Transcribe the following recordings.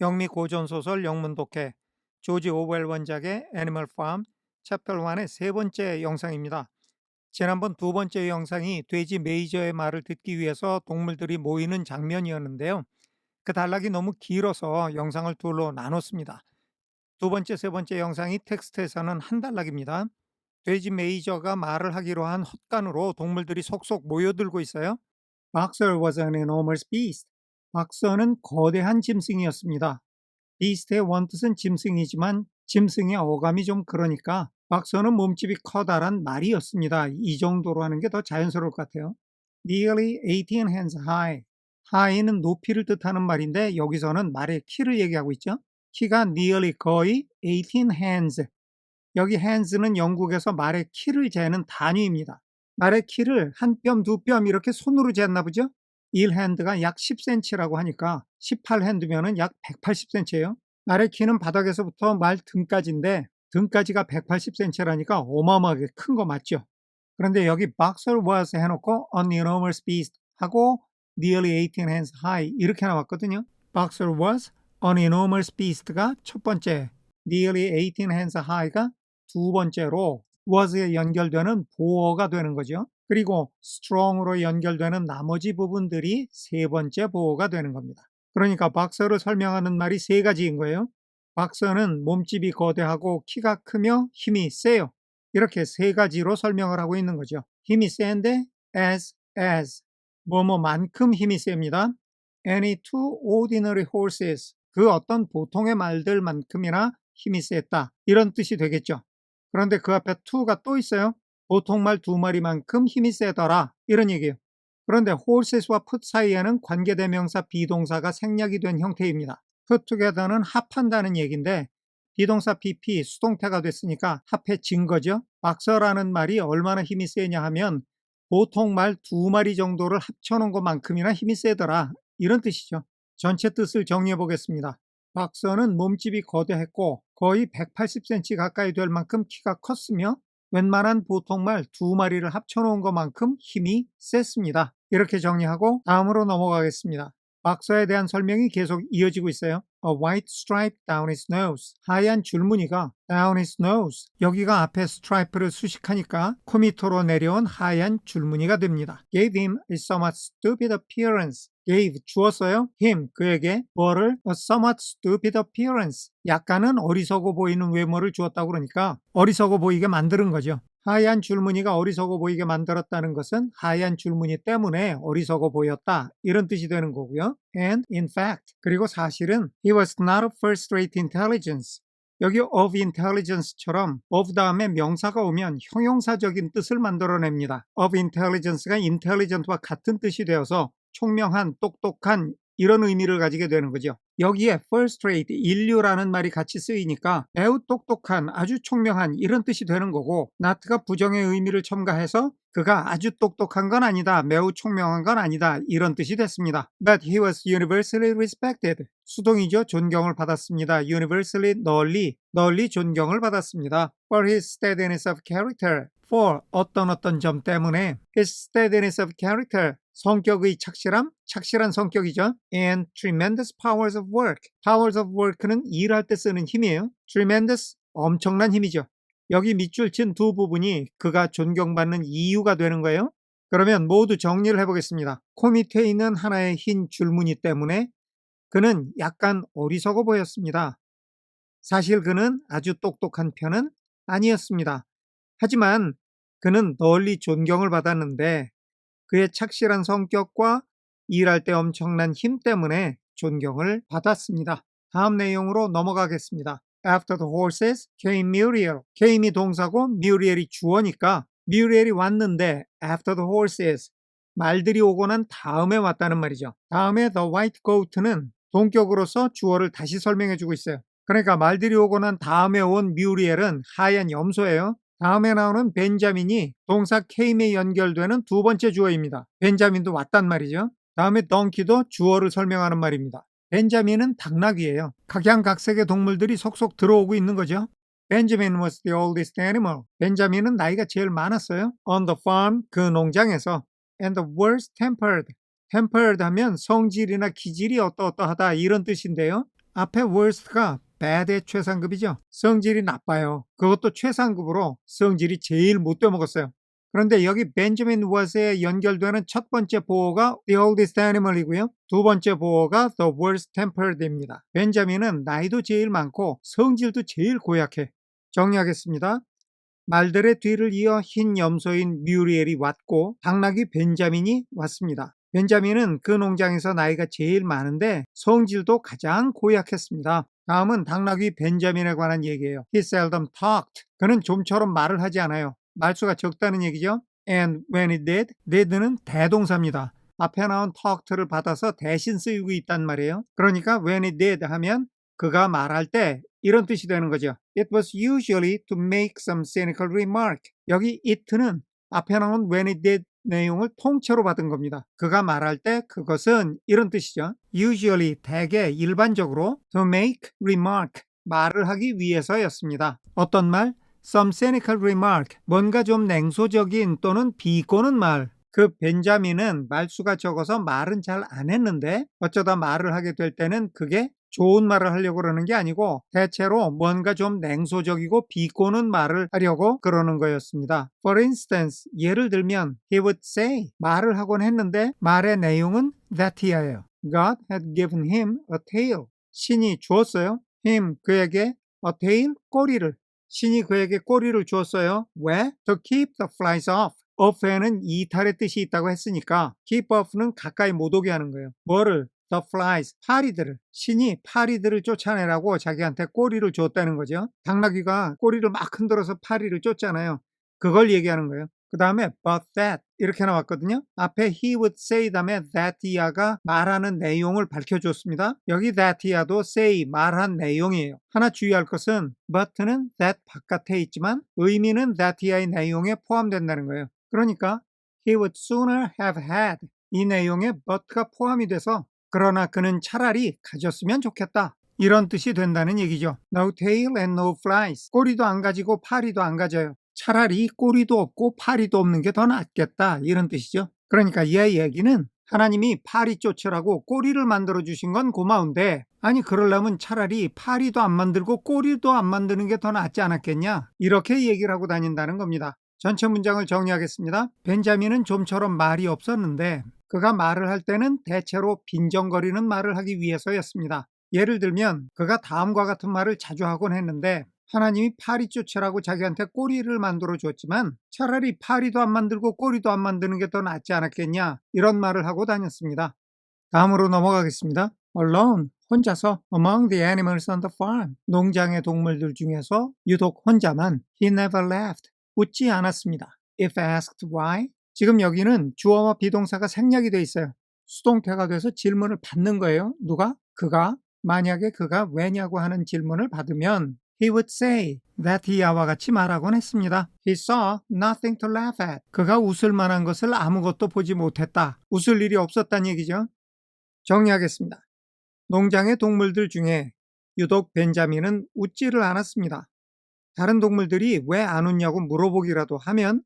영미 고전 소설 영문독해 조지 오웰 원작의 애니멀 팜 챕터 1의 세 번째 영상입니다. 지난번 두 번째 영상이 돼지 메이저의 말을 듣기 위해서 동물들이 모이는 장면이었는데요. 그 단락이 너무 길어서 영상을 둘로 나눴습니다. 두 번째, 세 번째 영상이 텍스트에서는 한 단락입니다. 돼지 메이저가 말을 하기로 한 헛간으로 동물들이 속속 모여들고 있어요. Boxer was an enormous beast. 박서는 거대한 짐승이었습니다. 비스트의 원뜻은 짐승이지만 짐승의 어감이 좀 그러니까 박서는 몸집이 커다란 말이었습니다. 이 정도로 하는 게 더 자연스러울 것 같아요. Nearly 18 hands high. high는 높이를 뜻하는 말인데 여기서는 말의 키를 얘기하고 있죠. 키가 nearly 거의 18 hands. 여기 hands는 영국에서 말의 키를 재는 단위입니다. 말의 키를 한 뼘, 두 뼘 이렇게 손으로 쟀나 보죠? 1핸드가 약 10cm라고 하니까 18핸드면은 약 180cm예요. 말의 키는 바닥에서부터 말 등까지인데 등까지가 180cm라니까 어마어마하게 큰 거 맞죠? 그런데 여기 boxer was 해놓고 an enormous beast 하고 nearly 18 hands high 이렇게 나왔거든요. boxer was an enormous beast가 첫 번째, nearly 18 hands high가 두 번째로 was에 연결되는 보어가 되는 거죠. 그리고 strong으로 연결되는 나머지 부분들이 세 번째 보어가 되는 겁니다. 그러니까 박서를 설명하는 말이 세 가지인 거예요. 박서는 몸집이 거대하고 키가 크며 힘이 세요. 이렇게 세 가지로 설명을 하고 있는 거죠. 힘이 센데 as as 뭐뭐만큼 힘이 셉니다. Any two ordinary horses 그 어떤 보통의 말들만큼이나 힘이 셌다 이런 뜻이 되겠죠. 그런데 그 앞에 to가 또 있어요. 보통 말 두 마리만큼 힘이 세더라 이런 얘기예요. 그런데 horses와 put 사이에는 관계대명사 비동사가 생략이 된 형태입니다. put together는 합한다는 얘기인데 비동사 pp 수동태가 됐으니까 합해진 거죠. 박서라는 말이 얼마나 힘이 세냐 하면 보통 말 두 마리 정도를 합쳐놓은 것만큼이나 힘이 세더라 이런 뜻이죠. 전체 뜻을 정리해 보겠습니다. 박서는 몸집이 거대했고 거의 180cm 가까이 될 만큼 키가 컸으며 웬만한 보통말 두 마리를 합쳐놓은 것만큼 힘이 셌습니다. 이렇게 정리하고 다음으로 넘어가겠습니다. 박서에 대한 설명이 계속 이어지고 있어요. A white stripe down his nose. 하얀 줄무늬가 down his nose. 여기가 앞에 스트라이프를 수식하니까 코 밑으로 내려온 하얀 줄무늬가 됩니다. Gave him a somewhat stupid appearance. Gave 주었어요. him 그에게 뭐를 a somewhat stupid appearance. 약간은 어리석어 보이는 외모를 주었다고 그러니까 어리석어 보이게 만드는 거죠. 하얀 줄무늬가 어리석어 보이게 만들었다는 것은 하얀 줄무늬 때문에 어리석어 보였다 이런 뜻이 되는 거고요. And in fact 그리고 사실은 he was not of first rate intelligence. 여기 of intelligence처럼 of 다음에 명사가 오면 형용사적인 뜻을 만들어냅니다. of intelligence가 intelligent와 같은 뜻이 되어서 총명한, 똑똑한 이런 의미를 가지게 되는 거죠. 여기에 first rate, 인류라는 말이 같이 쓰이니까 매우 똑똑한, 아주 총명한 이런 뜻이 되는 거고 not가 부정의 의미를 첨가해서 그가 아주 똑똑한 건 아니다, 매우 총명한 건 아니다 이런 뜻이 됐습니다. But he was universally respected. 수동이죠. 존경을 받았습니다. universally 널리, 널리 존경을 받았습니다. For his steadiness of character. for 어떤 어떤 점 때문에 his steadiness of character 성격의 착실함, 착실한 성격이죠. and tremendous powers of work. powers of work는 일할 때 쓰는 힘이에요. tremendous 엄청난 힘이죠. 여기 밑줄 친 두 부분이 그가 존경받는 이유가 되는 거예요. 그러면 모두 정리를 해보겠습니다. 코 밑에 있는 하나의 흰 줄무늬 때문에 그는 약간 어리석어 보였습니다. 사실 그는 아주 똑똑한 편은 아니었습니다. 하지만 그는 널리 존경을 받았는데 그의 착실한 성격과 일할 때 엄청난 힘 때문에 존경을 받았습니다. 다음 내용으로 넘어가겠습니다. After the horses came Muriel. came이 동사고 Muriel이 주어니까 Muriel이 왔는데 after the horses 말들이 오고 난 다음에 왔다는 말이죠. 다음에 the white goat는 동격으로서 주어를 다시 설명해 주고 있어요. 그러니까 말들이 오고 난 다음에 온 뮤리엘은 하얀 염소예요. 다음에 나오는 벤자민이 동사 came에 연결되는 두 번째 주어입니다. 벤자민도 왔단 말이죠. 다음에 덩키도 주어를 설명하는 말입니다. 벤자민은 당나귀예요. 각양각색의 동물들이 속속 들어오고 있는 거죠. Benjamin was the oldest animal. 벤자민은 나이가 제일 많았어요. On the farm, 그 농장에서. And the worst tempered. tempered 하면 성질이나 기질이 어떠어떠하다 이런 뜻인데요. 앞에 worst가 bad의 최상급이죠. 성질이 나빠요. 그것도 최상급으로 성질이 제일 못돼 먹었어요. 그런데 여기 벤저민 워스에 연결되는 첫 번째 보호가 the oldest animal이고요. 두 번째 보호가 the worst tempered입니다. 벤자민은 나이도 제일 많고 성질도 제일 고약해. 정리하겠습니다. 말들의 뒤를 이어 흰 염소인 뮤리엘이 왔고 당나귀 벤자민이 왔습니다. 벤자민은 그 농장에서 나이가 제일 많은데 성질도 가장 고약했습니다. 다음은 당나귀 벤자민에 관한 얘기예요. He seldom talked. 그는 좀처럼 말을 하지 않아요. 말수가 적다는 얘기죠. And when he did, did는 대동사입니다. 앞에 나온 talked를 받아서 대신 쓰이고 있단 말이에요. 그러니까 when he did 하면 그가 말할 때 이런 뜻이 되는 거죠. It was usually to make some cynical remark. 여기 it는 앞에 나온 when he did 내용을 통째로 받은 겁니다. 그가 말할 때 그것은 이런 뜻이죠. usually 대개 일반적으로 to make remark 말을 하기 위해서였습니다. 어떤 말? some cynical remark 뭔가 좀 냉소적인 또는 비꼬는 말. 그 벤자민은 말수가 적어서 말은 잘 안 했는데 어쩌다 말을 하게 될 때는 그게 좋은 말을 하려고 그러는 게 아니고 대체로 뭔가 좀 냉소적이고 비꼬는 말을 하려고 그러는 거였습니다. For instance, 예를 들면 he would say 말을 하곤 했는데 말의 내용은 that이에요. God had given him a tail. 신이 주었어요. him 그에게 a tail 꼬리를 신이 그에게 꼬리를 주었어요. 왜? To keep the flies off. off에는 이탈의 뜻이 있다고 했으니까 keep off는 가까이 못 오게 하는 거예요. 뭐를? The flies, 파리들을. 신이 파리들을 쫓아내라고 자기한테 꼬리를 줬다는 거죠. 당나귀가 꼬리를 막 흔들어서 파리를 쫓잖아요. 그걸 얘기하는 거예요. 그 다음에 but that 이렇게 나왔거든요. 앞에 he would say 다음에 that이야가 말하는 내용을 밝혀줬습니다. 여기 that이야도 say 말한 내용이에요. 하나 주의할 것은 but는 that 바깥에 있지만 의미는 that이야의 내용에 포함된다는 거예요. 그러니까 he would sooner have had 이 내용에 but가 포함이 돼서 그러나 그는 차라리 가졌으면 좋겠다. 이런 뜻이 된다는 얘기죠. No tail and no flies. 꼬리도 안 가지고 파리도 안 가져요. 차라리 꼬리도 없고 파리도 없는 게 더 낫겠다. 이런 뜻이죠. 그러니까 이 얘기는 하나님이 파리 쫓으라고 꼬리를 만들어 주신 건 고마운데 아니 그러려면 차라리 파리도 안 만들고 꼬리도 안 만드는 게 더 낫지 않았겠냐 이렇게 얘기를 하고 다닌다는 겁니다. 전체 문장을 정리하겠습니다. 벤자민은 좀처럼 말이 없었는데 그가 말을 할 때는 대체로 빈정거리는 말을 하기 위해서였습니다. 예를 들면 그가 다음과 같은 말을 자주 하곤 했는데 하나님이 파리 쫓으라고 자기한테 꼬리를 만들어 줬지만 차라리 파리도 안 만들고 꼬리도 안 만드는 게 더 낫지 않았겠냐 이런 말을 하고 다녔습니다. 다음으로 넘어가겠습니다. Alone, 혼자서 among the animals on the farm, 농장의 동물들 중에서 유독 혼자만 he never laughed, 웃지 않았습니다. If asked why, 지금 여기는 주어와 비동사가 생략이 돼 있어요. 수동태가 돼서 질문을 받는 거예요. 누가? 그가. 만약에 그가 왜냐고 하는 질문을 받으면 he would say that he와 같이 말하곤 했습니다. He saw nothing to laugh at. 그가 웃을 만한 것을 아무것도 보지 못했다. 웃을 일이 없었단 얘기죠. 정리하겠습니다. 농장의 동물들 중에 유독 벤자민은 웃지를 않았습니다. 다른 동물들이 왜 안 웃냐고 물어보기라도 하면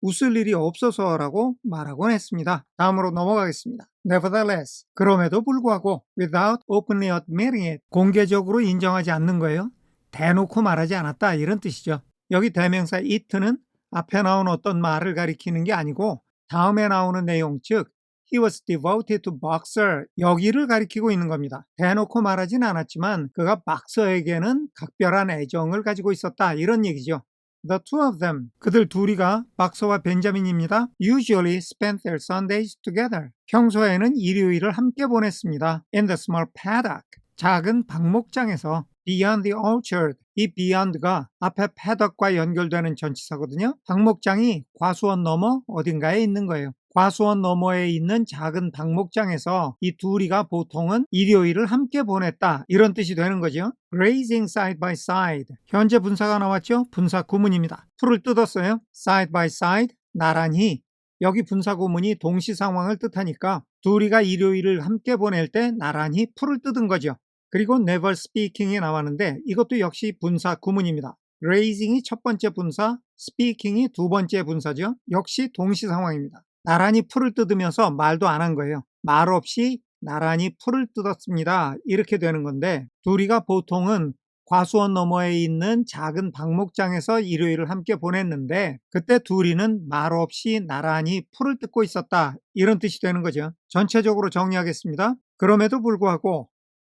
웃을 일이 없어서라고 말하곤 했습니다. 다음으로 넘어가겠습니다. Nevertheless, 그럼에도 불구하고 without openly admitting it, 공개적으로 인정하지 않는 거예요. 대놓고 말하지 않았다 이런 뜻이죠. 여기 대명사 it는 앞에 나온 어떤 말을 가리키는 게 아니고 다음에 나오는 내용 즉 He was devoted to boxer. 여기를 가리키고 있는 겁니다. 대놓고 말하진 않았지만 그가 박서에게는 각별한 애정을 가지고 있었다. 이런 얘기죠. The two of them. 그들 둘이가 박서와 벤자민입니다. Usually spent their Sundays together. 평소에는 일요일을 함께 보냈습니다. In the small paddock. 작은 박목장에서 Beyond the orchard. 이 beyond가 앞에 paddock과 연결되는 전치사거든요. 박목장이 과수원 너머 어딘가에 있는 거예요. 과수원 너머에 있는 작은 박목장에서 이 둘이가 보통은 일요일을 함께 보냈다 이런 뜻이 되는 거죠. grazing side by side 현재 분사가 나왔죠. 분사 구문입니다. 풀을 뜯었어요. side by side 나란히 여기 분사 구문이 동시 상황을 뜻하니까 둘이가 일요일을 함께 보낼 때 나란히 풀을 뜯은 거죠. 그리고 never speaking이 나왔는데 이것도 역시 분사 구문입니다. grazing이 첫 번째 분사, speaking이 두 번째 분사죠. 역시 동시 상황입니다. 나란히 풀을 뜯으면서 말도 안 한 거예요. 말 없이 나란히 풀을 뜯었습니다. 이렇게 되는 건데 둘이가 보통은 과수원 너머에 있는 작은 방목장에서 일요일을 함께 보냈는데 그때 둘이는 말 없이 나란히 풀을 뜯고 있었다. 이런 뜻이 되는 거죠. 전체적으로 정리하겠습니다. 그럼에도 불구하고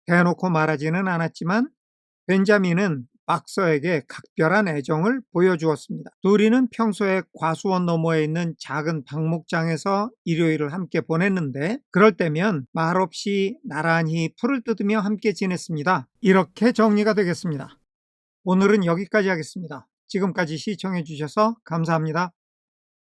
대놓고 말하지는 않았지만 벤자민은 박서에게 각별한 애정을 보여주었습니다. 둘이는 평소에 과수원 너머에 있는 작은 방목장에서 일요일을 함께 보냈는데 그럴 때면 말없이 나란히 풀을 뜯으며 함께 지냈습니다. 이렇게 정리가 되겠습니다. 오늘은 여기까지 하겠습니다. 지금까지 시청해 주셔서 감사합니다.